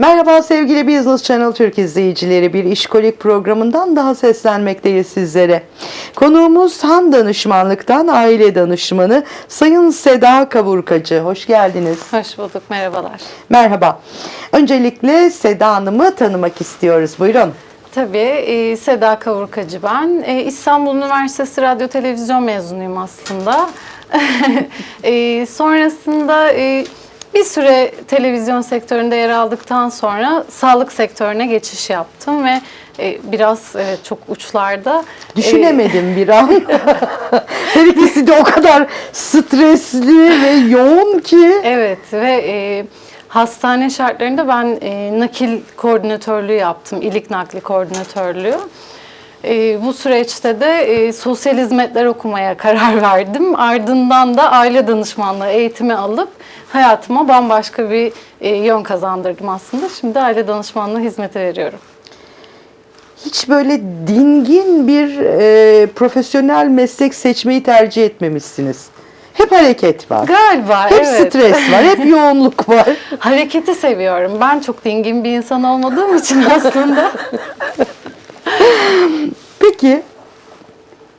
Merhaba sevgili Business Channel Türk izleyicileri. Bir işkolik programından daha seslenmekteyiz sizlere. Konuğumuz Han Danışmanlık'tan aile danışmanı Sayın Seda Kavurkacı. Hoş geldiniz. Hoş bulduk, merhabalar. Merhaba. Öncelikle Seda Hanım'ı tanımak istiyoruz. Buyurun. Tabii, e, Seda Kavurkacı ben. E, İstanbul Üniversitesi Radyo Televizyon mezunuyum aslında. E, sonrasında e, bir süre televizyon sektöründe yer aldıktan sonra sağlık sektörüne geçiş yaptım ve e, biraz evet, çok uçlarda. e, Düşünemedim bir an. Her ikisi de o kadar stresli ve yoğun ki. Evet ve e, hastane şartlarında ben e, nakil koordinatörlüğü yaptım. İlik nakli koordinatörlüğü. E, bu süreçte de e, sosyal hizmetler okumaya karar verdim. Ardından da aile danışmanlığı eğitimi alıp hayatıma bambaşka bir e, yön kazandırdım aslında. Şimdi aile danışmanlığı hizmeti veriyorum. Hiç böyle dingin bir e, profesyonel meslek seçmeyi tercih etmemişsiniz. Hep hareket var. Galiba Hep evet. stres var, hep yoğunluk var. Hareketi seviyorum. Ben çok dingin bir insan olmadığım için aslında. Peki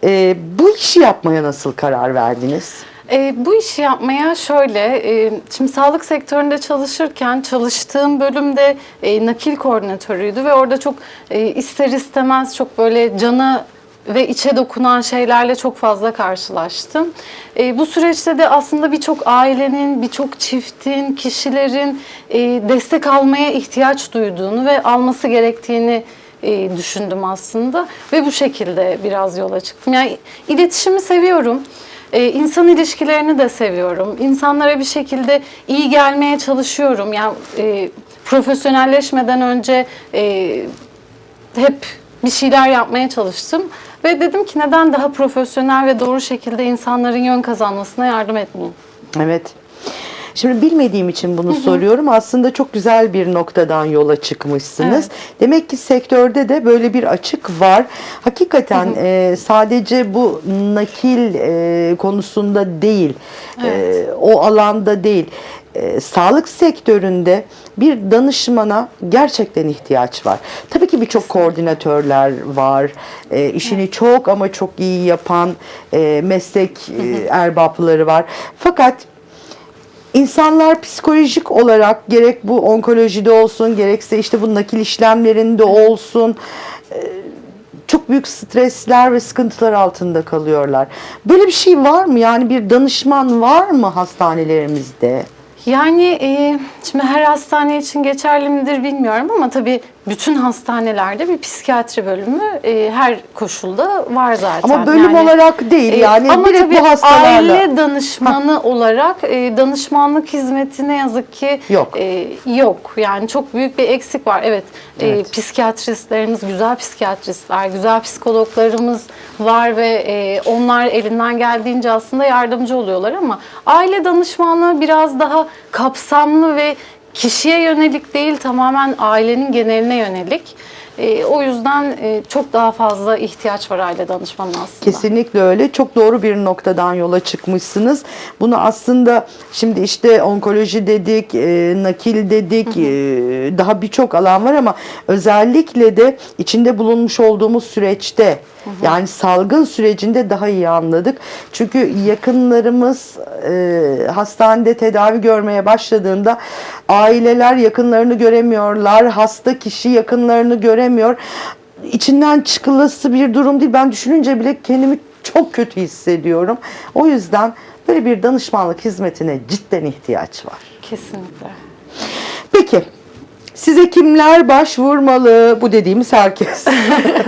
e, bu işi yapmaya nasıl karar verdiniz? E, bu işi yapmaya şöyle, e, şimdi sağlık sektöründe çalışırken çalıştığım bölümde e, nakil koordinatörüydü ve orada çok e, ister istemez çok böyle cana ve içe dokunan şeylerle çok fazla karşılaştım. E, bu süreçte de aslında birçok ailenin, birçok çiftin, kişilerin e, destek almaya ihtiyaç duyduğunu ve alması gerektiğini e, düşündüm aslında ve bu şekilde biraz yola çıktım. Yani iletişimi seviyorum. Ee, insan ilişkilerini de seviyorum. İnsanlara bir şekilde iyi gelmeye çalışıyorum. Yani e, profesyonelleşmeden önce e, hep bir şeyler yapmaya çalıştım. Ve dedim ki neden daha profesyonel ve doğru şekilde insanların yön kazanmasına yardım etmeyeyim? Evet. Şimdi bilmediğim için bunu soruyorum. Aslında çok güzel bir noktadan yola çıkmışsınız. Evet. Demek ki sektörde de böyle bir açık var. Hakikaten e, sadece bu nakil e, konusunda değil, e, o alanda değil. E, sağlık sektöründe bir danışmana gerçekten ihtiyaç var. Tabii ki birçok koordinatörler var. E, işini çok ama çok iyi yapan e, meslek e, erbapları var. Fakat İnsanlar psikolojik olarak gerek bu onkolojide olsun gerekse işte bu nakil işlemlerinde olsun e, çok büyük stresler ve sıkıntılar altında kalıyorlar. Böyle bir şey var mı? Yani bir danışman var mı hastanelerimizde? Yani e, şimdi her hastane için geçerli midir bilmiyorum ama tabii bütün hastanelerde bir psikiyatri bölümü e, her koşulda var zaten. Ama bölüm Yani, olarak değil e, yani ama direkt tabii bu hastalarla. aile danışmanı olarak e, danışmanlık hizmeti ne yazık ki Yok. e, yok. Yani çok büyük bir eksik var. Evet, e, Evet. psikiyatristlerimiz, güzel psikiyatristler, güzel psikologlarımız var ve e, onlar elinden geldiğince aslında yardımcı oluyorlar ama aile danışmanlığı biraz daha kapsamlı ve kişiye yönelik değil tamamen ailenin geneline yönelik. E, o yüzden e, çok daha fazla ihtiyaç var aile danışmanına aslında. Kesinlikle öyle. Çok doğru bir noktadan yola çıkmışsınız. Bunu aslında şimdi işte onkoloji dedik, e, nakil dedik, e, daha birçok alan var ama özellikle de içinde bulunmuş olduğumuz süreçte yani salgın sürecinde daha iyi anladık. Çünkü yakınlarımız e, hastanede tedavi görmeye başladığında aileler yakınlarını göremiyorlar, hasta kişi yakınlarını göremiyor içinden çıkılası bir durum değil. Ben düşününce bile kendimi çok kötü hissediyorum. O yüzden böyle bir danışmanlık hizmetine cidden ihtiyaç var. Kesinlikle. Peki size kimler başvurmalı? Bu dediğimiz herkes.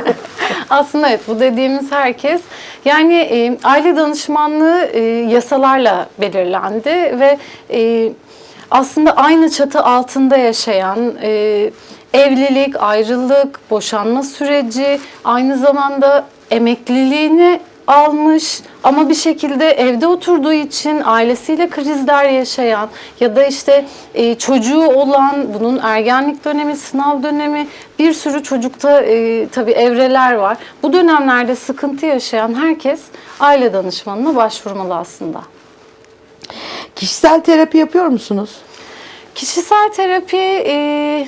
Aslında evet bu dediğimiz herkes yani e, aile danışmanlığı e, yasalarla belirlendi ve e, aslında aynı çatı altında yaşayan e, evlilik, ayrılık, boşanma süreci aynı zamanda emekliliğini almış ama bir şekilde evde oturduğu için ailesiyle krizler yaşayan ya da işte e, çocuğu olan bunun ergenlik dönemi, sınav dönemi bir sürü çocukta e, tabii evreler var. Bu dönemlerde sıkıntı yaşayan herkes aile danışmanına başvurmalı aslında. Kişisel terapi yapıyor musunuz? Kişisel terapi e,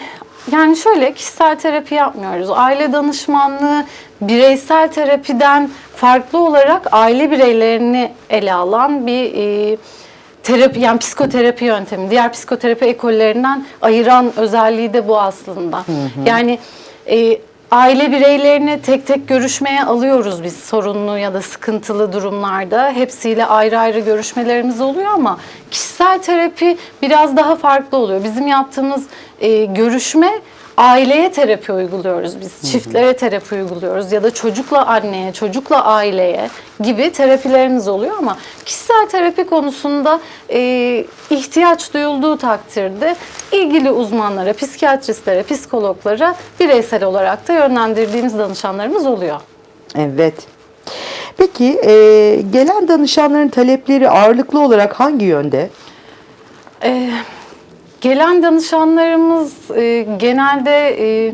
yani şöyle kişisel terapi yapmıyoruz. Aile danışmanlığı bireysel terapiden farklı olarak aile bireylerini ele alan bir e, terapi yani psikoterapi yöntemi. Diğer psikoterapi ekollerinden ayıran özelliği de bu aslında. Yani e, aile bireylerini tek tek görüşmeye alıyoruz biz sorunlu ya da sıkıntılı durumlarda. Hepsiyle ayrı ayrı görüşmelerimiz oluyor ama kişisel terapi biraz daha farklı oluyor. Bizim yaptığımız e, görüşme aileye terapi uyguluyoruz biz. Çiftlere terapi uyguluyoruz ya da çocukla anneye, çocukla aileye gibi terapilerimiz oluyor ama kişisel terapi konusunda e, ihtiyaç duyulduğu takdirde ilgili uzmanlara, psikiyatristlere, psikologlara bireysel olarak da yönlendirdiğimiz danışanlarımız oluyor. Evet. Peki e, gelen danışanların talepleri ağırlıklı olarak hangi yönde? Ee, gelen danışanlarımız e, genelde e,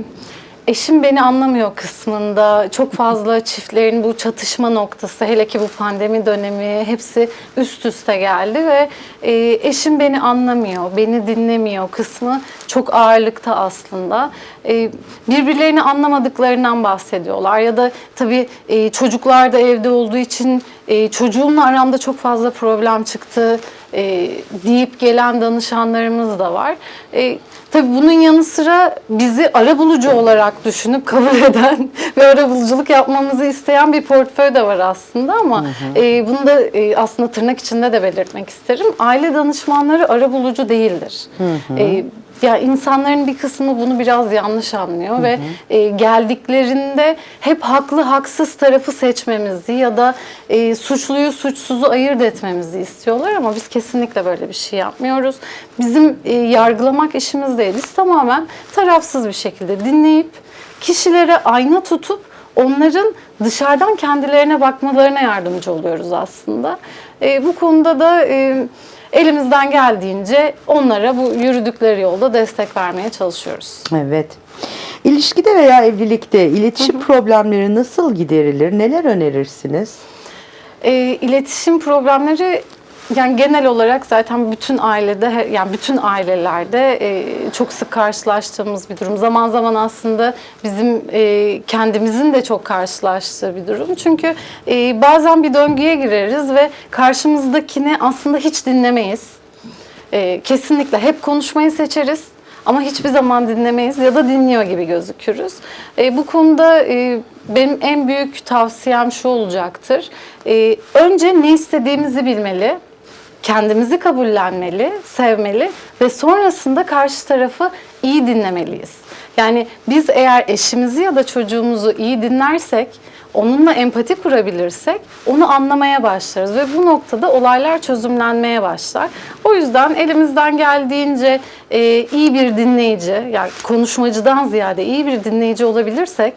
eşim beni anlamıyor kısmında çok fazla çiftlerin bu çatışma noktası hele ki bu pandemi dönemi hepsi üst üste geldi ve e, eşim beni anlamıyor, beni dinlemiyor kısmı çok ağırlıkta aslında. E, birbirlerini anlamadıklarından bahsediyorlar ya da tabii e, çocuklar da evde olduğu için e, çocuğumla aramda çok fazla problem çıktı e, deyip gelen danışanlarımız da var. E, tabii bunun yanı sıra bizi arabulucu olarak düşünüp kabul eden ve arabuluculuk yapmamızı isteyen bir portföy de var aslında ama e, bunu da e, aslında tırnak içinde de belirtmek isterim. Aile danışmanları arabulucu değildir. E, ya insanların bir kısmı bunu biraz yanlış anlıyor ve e, geldiklerinde hep haklı haksız tarafı seçmemizi ya da e, suçluyu suçsuzu ayırt etmemizi istiyorlar ama biz kesinlikle böyle bir şey yapmıyoruz. Bizim e, yargılamak işimiz değil. Biz tamamen tarafsız bir şekilde dinleyip kişilere ayna tutup onların dışarıdan kendilerine bakmalarına yardımcı oluyoruz aslında. E, bu konuda da e, elimizden geldiğince onlara bu yürüdükleri yolda destek vermeye çalışıyoruz. Evet. İlişkide veya evlilikte iletişim problemleri nasıl giderilir? Neler önerirsiniz? E, iletişim problemleri yani genel olarak zaten bütün ailede yani bütün ailelerde e, çok sık karşılaştığımız bir durum. Zaman zaman aslında bizim e, kendimizin de çok karşılaştığı bir durum. Çünkü e, bazen bir döngüye gireriz ve karşımızdakini aslında hiç dinlemeyiz. Kesinlikle hep konuşmayı seçeriz ama hiçbir zaman dinlemeyiz ya da dinliyor gibi gözükürüz. E, bu konuda e, benim en büyük tavsiyem şu olacaktır. E, önce ne istediğimizi bilmeli, kendimizi kabullenmeli, sevmeli ve sonrasında karşı tarafı iyi dinlemeliyiz. Yani biz eğer eşimizi ya da çocuğumuzu iyi dinlersek, onunla empati kurabilirsek onu anlamaya başlarız ve bu noktada olaylar çözümlenmeye başlar. O yüzden elimizden geldiğince e, iyi bir dinleyici, yani konuşmacıdan ziyade iyi bir dinleyici olabilirsek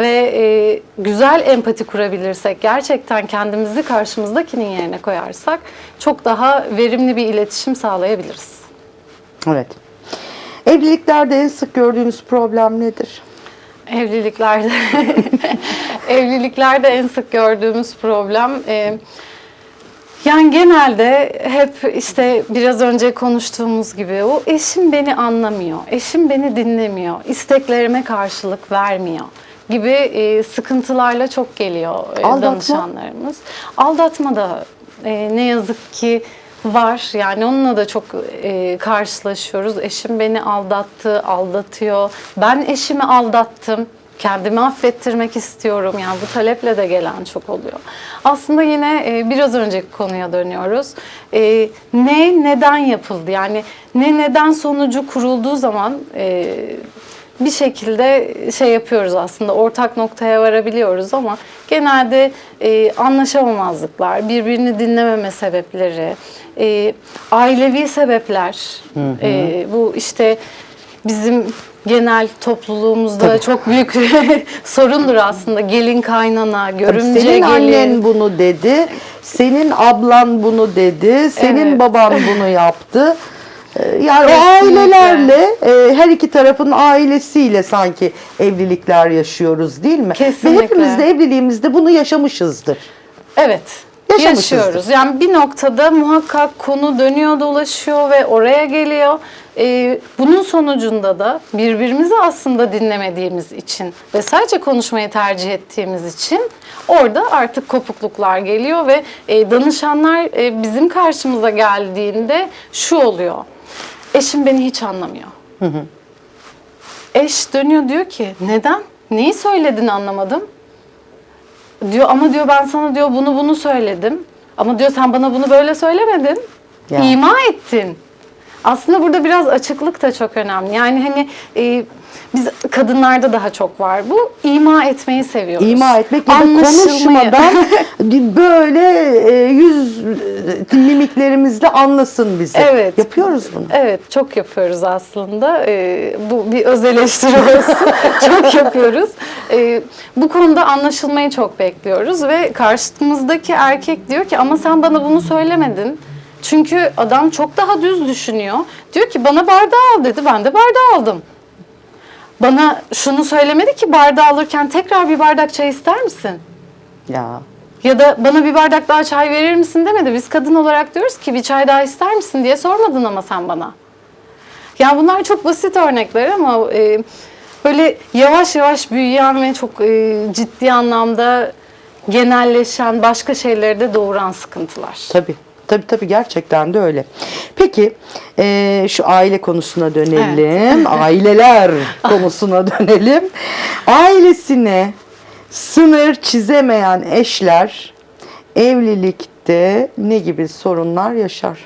ve e, güzel empati kurabilirsek, gerçekten kendimizi karşımızdakinin yerine koyarsak çok daha verimli bir iletişim sağlayabiliriz. Evet. Evliliklerde en sık gördüğünüz problem nedir? Evliliklerde evliliklerde en sık gördüğümüz problem e, yani genelde hep işte biraz önce konuştuğumuz gibi o eşim beni anlamıyor, eşim beni dinlemiyor, isteklerime karşılık vermiyor gibi e, sıkıntılarla çok geliyor e, Aldatma? danışanlarımız. Aldatma da e, ne yazık ki var. Yani onunla da çok e, karşılaşıyoruz. Eşim beni aldattı, aldatıyor. Ben eşimi aldattım. Kendimi affettirmek istiyorum. Yani bu taleple de gelen çok oluyor. Aslında yine e, biraz önceki konuya dönüyoruz. E, ne neden yapıldı? Yani ne neden sonucu kurulduğu zaman e, bir şekilde şey yapıyoruz aslında ortak noktaya varabiliyoruz ama genelde e, anlaşamamazlıklar, birbirini dinlememe sebepleri, e, ailevi sebepler, e, bu işte bizim genel topluluğumuzda çok büyük sorundur aslında gelin kaynana, Tabii görümce senin gelin. annen bunu dedi, senin ablan bunu dedi, senin Evet. baban bunu yaptı. Ee, Yani o ailelerle, e, her iki tarafın ailesiyle sanki evlilikler yaşıyoruz değil mi? Kesinlikle. Ve hepimiz de evliliğimizde bunu yaşamışızdır. Evet. Yaşıyoruz. Yani bir noktada muhakkak konu dönüyor dolaşıyor ve oraya geliyor e, bunun sonucunda da birbirimizi aslında dinlemediğimiz için ve sadece konuşmayı tercih ettiğimiz için orada artık kopukluklar geliyor ve e, danışanlar e, bizim karşımıza geldiğinde şu oluyor. Eşim beni hiç anlamıyor. Eş dönüyor diyor ki neden? Neyi söyledin anlamadım. Diyor ama diyor ben sana diyor bunu bunu söyledim. Ama diyor sen bana bunu böyle söylemedin. Ya. İma ettin. Aslında burada biraz açıklık da çok önemli. Yani hani e, biz kadınlarda daha çok var bu. İma etmeyi seviyoruz. İma etmek ya da konuşmadan böyle e, yüz e, mimiklerimizle anlasın bizi. Evet. Yapıyoruz bunu. Evet çok yapıyoruz aslında. Ee, bu bir öz eleştiri olsun. çok yapıyoruz. Bu konuda anlaşılmayı çok bekliyoruz ve karşımızdaki erkek diyor ki ama sen bana bunu söylemedin. Çünkü adam çok daha düz düşünüyor. Diyor ki bana bardağı al dedi. Ben de bardağı aldım. Bana şunu söylemedi ki bardağı alırken tekrar bir bardak çay ister misin? Ya. Ya da bana bir bardak daha çay verir misin demedi. Biz kadın olarak diyoruz ki bir çay daha ister misin diye sormadın ama sen bana. Yani bunlar çok basit örnekler ama e, böyle yavaş yavaş büyüyen ve çok e, ciddi anlamda genelleşen başka şeyleri de doğuran sıkıntılar. Tabii. Tabii tabii gerçekten de öyle. Peki e, şu aile konusuna dönelim. Aileler konusuna dönelim. Ailesine sınır çizemeyen eşler evlilikte ne gibi sorunlar yaşar?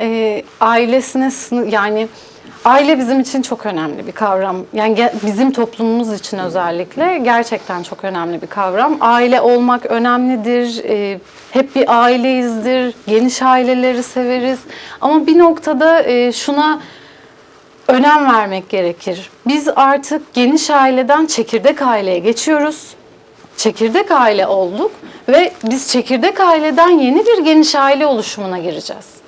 e, ailesine sınır yani aile bizim için çok önemli bir kavram. Yani bizim toplumumuz için özellikle gerçekten çok önemli bir kavram. Aile olmak önemlidir. e, hep bir aileyizdir. Geniş aileleri severiz. Ama bir noktada e, şuna önem vermek gerekir. Biz artık geniş aileden çekirdek aileye geçiyoruz. Çekirdek aile olduk ve biz çekirdek aileden yeni bir geniş aile oluşumuna gireceğiz.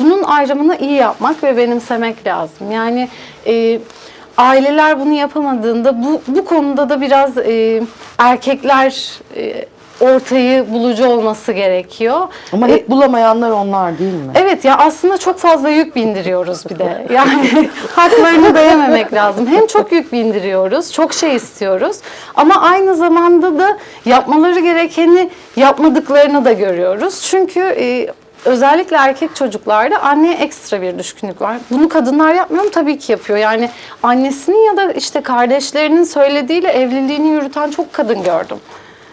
Bunun ayrımını iyi yapmak ve benimsemek lazım. Yani e, aileler bunu yapamadığında bu, bu konuda da biraz e, erkekler e, ortayı bulucu olması gerekiyor. Ama E, hep bulamayanlar onlar değil mi? Evet ya aslında çok fazla yük bindiriyoruz bir de. Yani haklarını da yememek lazım. Hem çok yük bindiriyoruz, çok şey istiyoruz ama aynı zamanda da yapmaları gerekeni yapmadıklarını da görüyoruz. Çünkü e, özellikle erkek çocuklarda anneye ekstra bir düşkünlük var. Bunu kadınlar yapmıyor mu? Tabii ki yapıyor. Yani annesinin ya da işte kardeşlerinin söylediğiyle evliliğini yürüten çok kadın gördüm.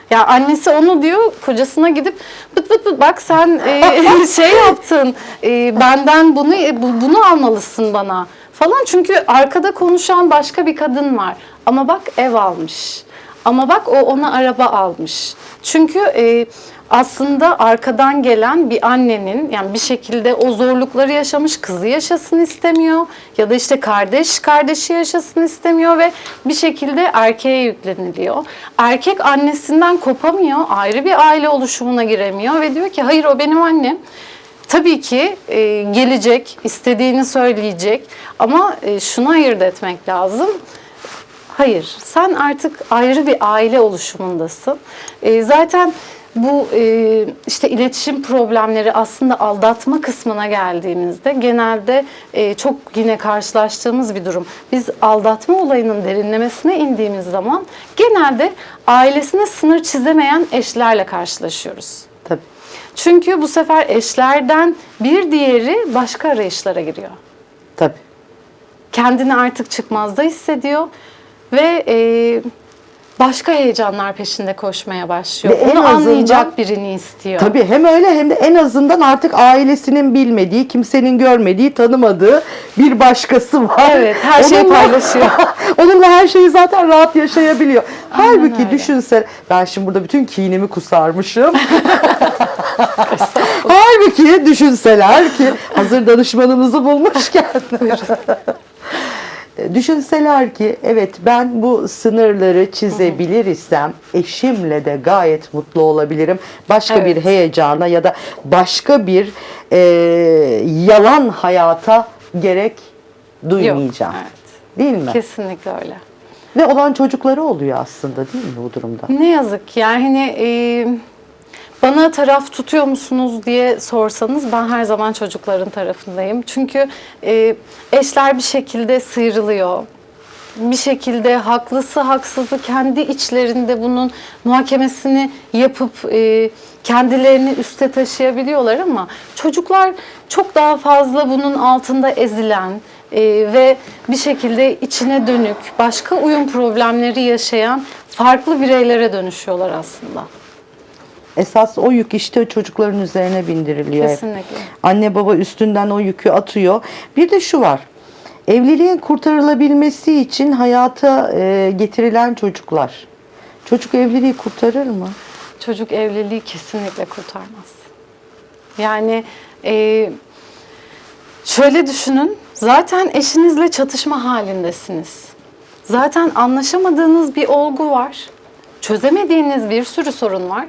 Ya annesi onu diyor kocasına gidip bıt bıt bıt bak sen e, şey yaptın e, benden bunu e, bu- bunu almalısın bana falan çünkü arkada konuşan başka bir kadın var ama bak ev almış ama bak o ona araba almış çünkü e, aslında arkadan gelen bir annenin yani bir şekilde o zorlukları yaşamış kızı yaşasın istemiyor ya da işte kardeş kardeşi yaşasın istemiyor ve bir şekilde erkeğe yükleniliyor. Erkek annesinden kopamıyor, ayrı bir aile oluşumuna giremiyor ve diyor ki hayır o benim annem. Tabii ki e, gelecek, istediğini söyleyecek ama e, şunu ayırt etmek lazım. Hayır, sen artık ayrı bir aile oluşumundasın. E, zaten bu e, işte iletişim problemleri aslında aldatma kısmına geldiğimizde genelde e, çok yine karşılaştığımız bir durum. Biz aldatma olayının derinlemesine indiğimiz zaman genelde ailesine sınır çizemeyen eşlerle karşılaşıyoruz. Tabii. Çünkü bu sefer eşlerden bir diğeri başka arayışlara giriyor Tabii. kendini artık çıkmazda hissediyor ve e, başka heyecanlar peşinde koşmaya başlıyor. Ve Onu anlayacak birini istiyor. Tabii hem öyle hem de en azından artık ailesinin bilmediği, kimsenin görmediği, tanımadığı bir başkası var. Evet, her şeyi paylaşıyor. onunla her şeyi zaten rahat yaşayabiliyor. Halbuki öyle. düşünse ben şimdi burada bütün kinimi kusarmışım. Halbuki düşünseler ki hazır danışmanımızı bulmuşken. Düşünseler ki evet ben bu sınırları çizebilir isem eşimle de gayet mutlu olabilirim. Başka Evet. bir heyecana ya da başka bir e, yalan hayata gerek duymayacağım. evet. Değil mi? Kesinlikle öyle. Ve olan çocukları oluyor aslında değil mi bu durumda? Ne yazık ki yani hani e, bana taraf tutuyor musunuz diye sorsanız ben her zaman çocukların tarafındayım. Çünkü e, eşler bir şekilde sıyrılıyor. Bir şekilde haklısı haksızı kendi içlerinde bunun muhakemesini yapıp e, kendilerini üste taşıyabiliyorlar ama çocuklar çok daha fazla bunun altında ezilen e, ve bir şekilde içine dönük başka uyum problemleri yaşayan farklı bireylere dönüşüyorlar aslında. Esas o yük işte çocukların üzerine bindiriliyor. Kesinlikle. Anne baba üstünden o yükü atıyor. Bir de şu var. Evliliğin kurtarılabilmesi için hayata e, getirilen çocuklar. Çocuk evliliği kurtarır mı? Çocuk evliliği kesinlikle kurtarmaz. Yani e, şöyle düşünün, zaten eşinizle çatışma halindesiniz. Zaten anlaşamadığınız bir olgu var. Çözemediğiniz bir sürü sorun var.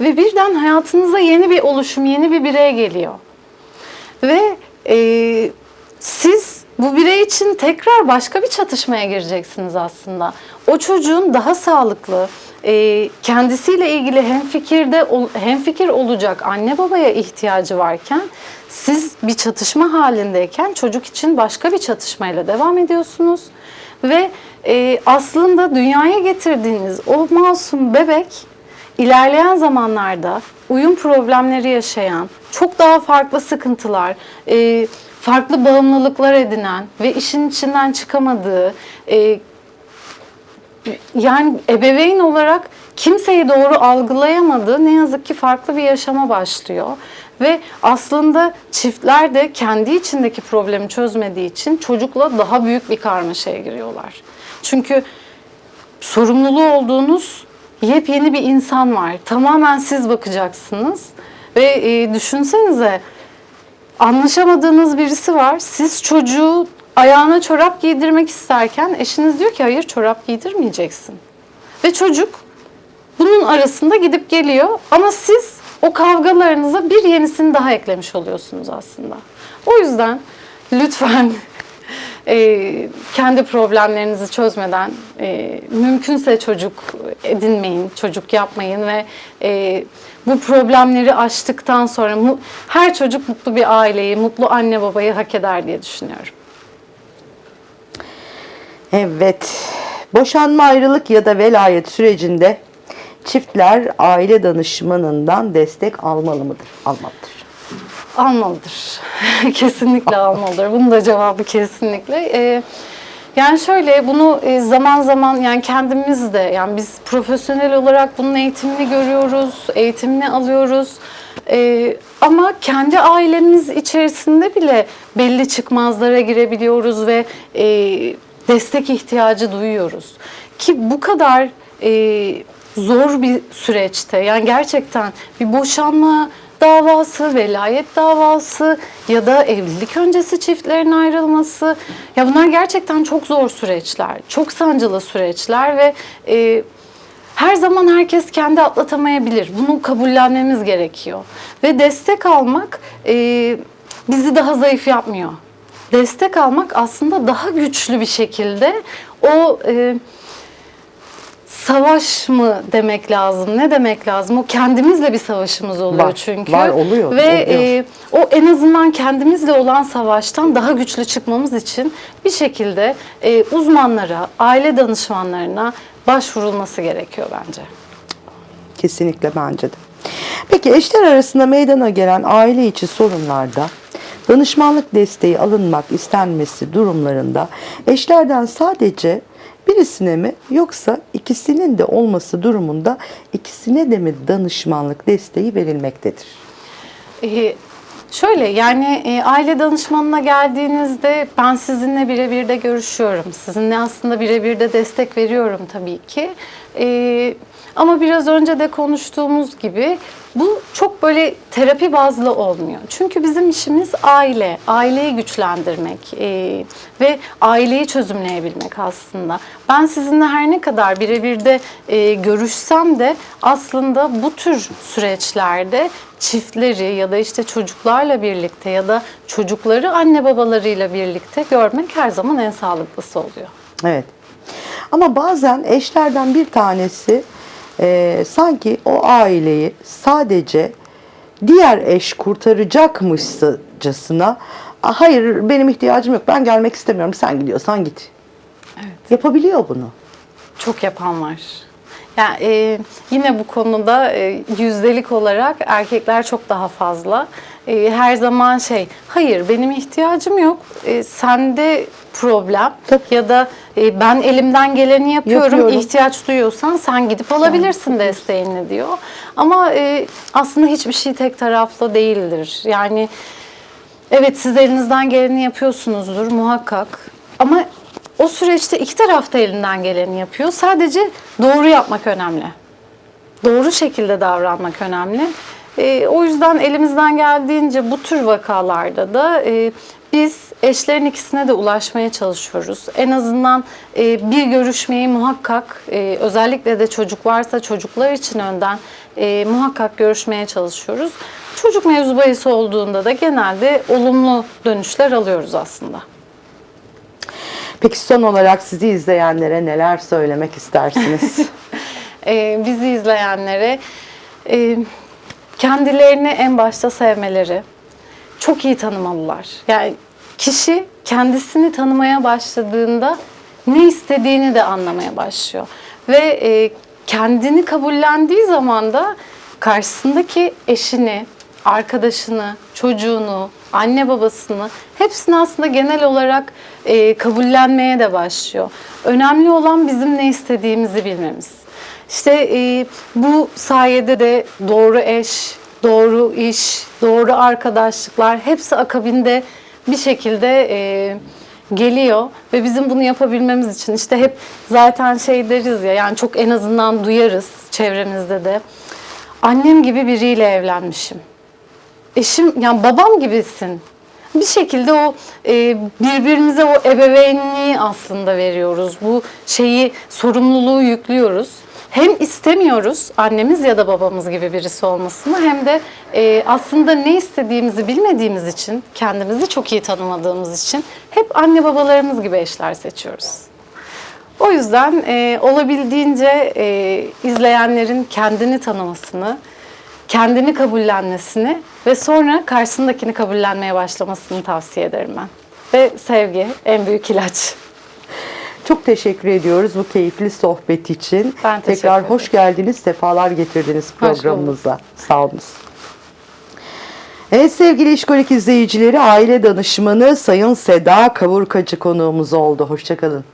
Ve birden hayatınıza yeni bir oluşum, yeni bir birey geliyor. Ve e, siz bu birey için tekrar başka bir çatışmaya gireceksiniz aslında. O çocuğun daha sağlıklı, e, kendisiyle ilgili hemfikirde ol- hemfikir olacak anne babaya ihtiyacı varken siz bir çatışma halindeyken çocuk için başka bir çatışmayla devam ediyorsunuz ve e, aslında dünyaya getirdiğiniz o masum bebek İlerleyen zamanlarda uyum problemleri yaşayan, çok daha farklı sıkıntılar, e, farklı bağımlılıklar edinen ve işin içinden çıkamadığı, e, yani ebeveyn olarak kimseyi doğru algılayamadığı ne yazık ki farklı bir yaşama başlıyor. Ve aslında çiftler de kendi içindeki problemi çözmediği için çocukla daha büyük bir karmaşaya giriyorlar. Çünkü sorumluluğu olduğunuz yepyeni bir insan var. Tamamen siz bakacaksınız. Ve e, düşünsenize anlaşamadığınız birisi var. Siz çocuğu ayağına çorap giydirmek isterken eşiniz diyor ki hayır çorap giydirmeyeceksin. Ve çocuk bunun arasında gidip geliyor ama siz o kavgalarınıza bir yenisini daha eklemiş oluyorsunuz aslında. O yüzden lütfen e, kendi problemlerinizi çözmeden e, mümkünse çocuk edinmeyin, çocuk yapmayın ve e, bu problemleri aştıktan sonra mu- her çocuk mutlu bir aileyi, mutlu anne babayı hak eder diye düşünüyorum. Evet. Boşanma, ayrılık ya da velayet sürecinde çiftler aile danışmanından destek almalı mıdır? Almalıdır. Almalıdır. kesinlikle almalıdır. Bunun da cevabı kesinlikle. Ee, yani şöyle bunu e, zaman zaman yani kendimiz de yani biz profesyonel olarak bunun eğitimini görüyoruz, eğitimini alıyoruz. Ee, ama kendi ailemiz içerisinde bile belli çıkmazlara girebiliyoruz ve e, destek ihtiyacı duyuyoruz. Ki bu kadar e, zor bir süreçte yani gerçekten bir boşanma davası, velayet davası ya da evlilik öncesi çiftlerin ayrılması. Ya bunlar gerçekten çok zor süreçler, çok sancılı süreçler ve e, her zaman herkes kendi atlatamayabilir. Bunu kabullenmemiz gerekiyor. Ve destek almak e, bizi daha zayıf yapmıyor. Destek almak aslında daha güçlü bir şekilde o e, savaş mı demek lazım? Ne demek lazım? O kendimizle bir savaşımız oluyor Var, çünkü. var, oluyor, Ve oluyor. e, o en azından kendimizle olan savaştan daha güçlü çıkmamız için bir şekilde e, uzmanlara, aile danışmanlarına başvurulması gerekiyor bence. Kesinlikle bence de. Peki eşler arasında meydana gelen aile içi sorunlarda danışmanlık desteği alınmak istenmesi durumlarında eşlerden sadece birisine mi yoksa ikisinin de olması durumunda ikisine de mi danışmanlık desteği verilmektedir? Ee, şöyle yani e, aile danışmanına geldiğinizde ben sizinle birebir de görüşüyorum. Sizinle aslında birebir de destek veriyorum tabii ki. Ee, ama biraz önce de konuştuğumuz gibi bu çok böyle terapi bazlı olmuyor. Çünkü bizim işimiz aile, aileyi güçlendirmek e, ve aileyi çözümleyebilmek aslında. Ben sizinle her ne kadar birebir de e, görüşsem de aslında bu tür süreçlerde çiftleri ya da işte çocuklarla birlikte ya da çocukları anne babalarıyla birlikte görmek her zaman en sağlıklısı oluyor. Evet. Ama bazen eşlerden bir tanesi e, sanki o aileyi sadece diğer eş kurtaracakmışçasına "Aa, hayır benim ihtiyacım yok ben gelmek istemiyorum sen gidiyorsan git. Yapabiliyor bunu. Çok yapan var. Yani e, yine bu konuda e, yüzdelik olarak erkekler çok daha fazla. E, her zaman şey, hayır benim ihtiyacım yok, e, sende problem Tabii. ya da e, ben elimden geleni yapıyorum, Yapıyorum. ihtiyaç duyuyorsan sen gidip alabilirsin desteğini diyor. Ama e, aslında hiçbir şey tek taraflı değildir. Yani Evet siz elinizden geleni yapıyorsunuzdur muhakkak. Ama o süreçte iki taraf da elinden geleni yapıyor. Sadece doğru yapmak önemli. Doğru şekilde davranmak önemli. Ee, o yüzden elimizden geldiğince bu tür vakalarda da e, biz eşlerin ikisine de ulaşmaya çalışıyoruz. En azından e, bir görüşmeyi muhakkak e, özellikle de çocuk varsa çocuklar için önden e, muhakkak görüşmeye çalışıyoruz. Çocuk mevzu bahis olduğunda da genelde olumlu dönüşler alıyoruz aslında. Peki son olarak sizi izleyenlere neler söylemek istersiniz? e, bizi izleyenlere e, kendilerini en başta sevmeleri, çok iyi tanımalılar. Yani kişi kendisini tanımaya başladığında ne istediğini de anlamaya başlıyor. Ve e, kendini kabullendiği zaman da karşısındaki eşini, arkadaşını, çocuğunu, anne babasını hepsini aslında genel olarak e, kabullenmeye de başlıyor. Önemli olan bizim ne istediğimizi bilmemiz. İşte e, bu sayede de doğru eş, doğru iş, doğru arkadaşlıklar hepsi akabinde bir şekilde e, geliyor ve bizim bunu yapabilmemiz için işte hep zaten şey deriz ya yani çok en azından duyarız çevremizde de annem gibi biriyle evlenmişim. Eşim yani babam gibisin. Bir şekilde o e, birbirimize o ebeveynliği aslında veriyoruz. Bu şeyi sorumluluğu yüklüyoruz. Hem istemiyoruz annemiz ya da babamız gibi birisi olmasını hem de e, aslında ne istediğimizi bilmediğimiz için, kendimizi çok iyi tanımadığımız için hep anne babalarımız gibi eşler seçiyoruz. O yüzden e, olabildiğince e, izleyenlerin kendini tanımasını, kendini kabullenmesini ve sonra karşısındakini kabullenmeye başlamasını tavsiye ederim ben. Ve sevgi en büyük ilaç. Çok teşekkür ediyoruz bu keyifli sohbet için. Ben teşekkür Tekrar ederim. hoş geldiniz, sefalar getirdiniz programımıza. Sağ olunuz. Evet sevgili İşkolik izleyicileri, aile danışmanı Sayın Seda Kavurkacı konuğumuz oldu. Hoşçakalın.